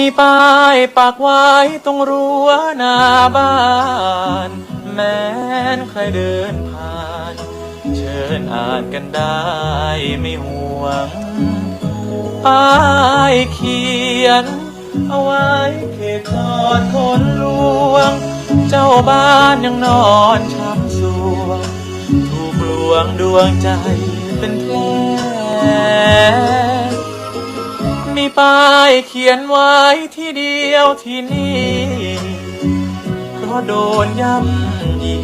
มีป้ายปักไว้ตรงรั้วหน้าบ้าน แม้นใครเดินผ่าน เชิญอ่านกันได้ไม่ห่วง ป้ายเขียน เอาไว้เขตจอดคนลวง เจ้าบ้านยังนอนช้ำสวงถูกลวงดวงใจเป็นแผล มีป้ายเขียนไว้ที่เดียวที่นี่เพราะโดนย่ำยี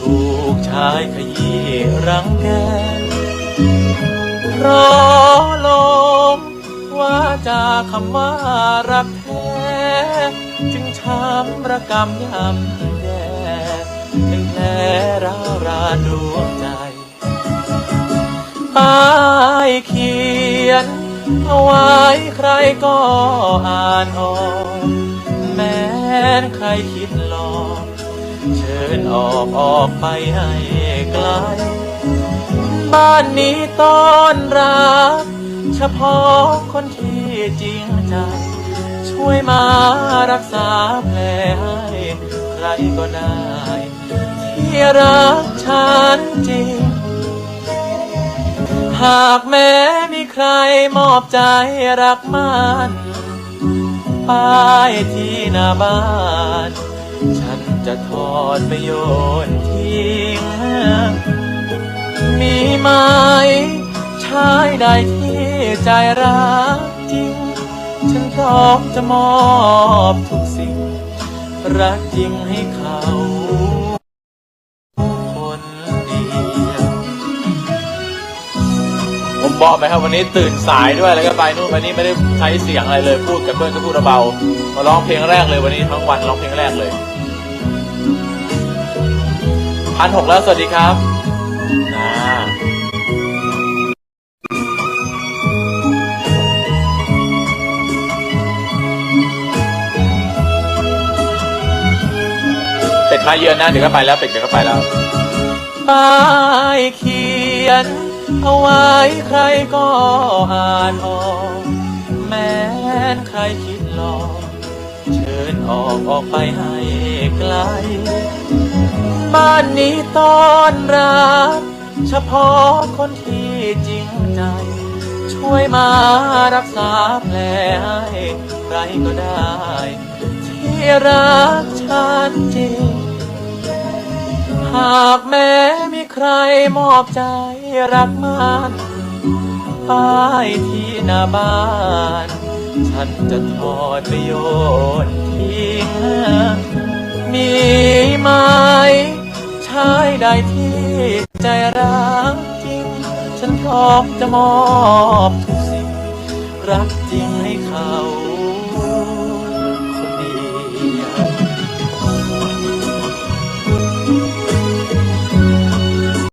ถูกชายขยี้รังแกราะลมว่าจาคำว่ารักแท้ จึงช้ำระกำยำแย่เป็นแผลร้าวราดวงใจป้ายเขียน เอาไว้ใครก็อ่านออกแม้นใครคิดหลอกเชิญออกออกไปให้ไกล บ้านนี้ต้อนรับ เฉพาะคนที่จริงใจ ช่วยมารักษาแผลให้ใครก็ได้ ที่รักฉันจริง หากแม้ ใครมอบใจรักมันป้ายที่หน้าบ้าน ฉันจะทอดไปโยนทิ้ง มีไหมชายใดที่ใจรักจริง ฉันพร้อมจะมอบทุกสิ่ง รักจริงให้เขา บอกไหมครับวันนี้ตื่นสายด้วยแล้วก็ไปนู่นไปนี่ไม่ได้ใช้เสียงอะไรเลยพูดกับเพื่อนก็พูดเบาๆมาร้องเพลงแรกเลยวันนี้ทั้งวันร้องเพลงแรกเลยพันหกแล้วสวัสดีครับนะเป็ดมาเยือนนะเดี๋ยวก็ไปแล้วเป็ดเดี๋ยวก็ไปแล้วป้ายเขียน เอาไว้ใครก็อ่านออก แม้นใครคิดหลอกเชิญออกออกไปให้ไกล บ้านนี้ต้อนรับเฉพาะคนที่จริงใจ ช่วยมารักษาแผลให้ใครก็ได้ ที่รักฉันจริง หากแม้ ใครมอบใจรักมันป้ายที่หน้าบ้าน ฉันจะทอดไปโยนทิ้งมีไหมชายใดที่ใจรักจริง ฉันพร้อมจะมอบทุกสิ่ง รักจริงให้เขา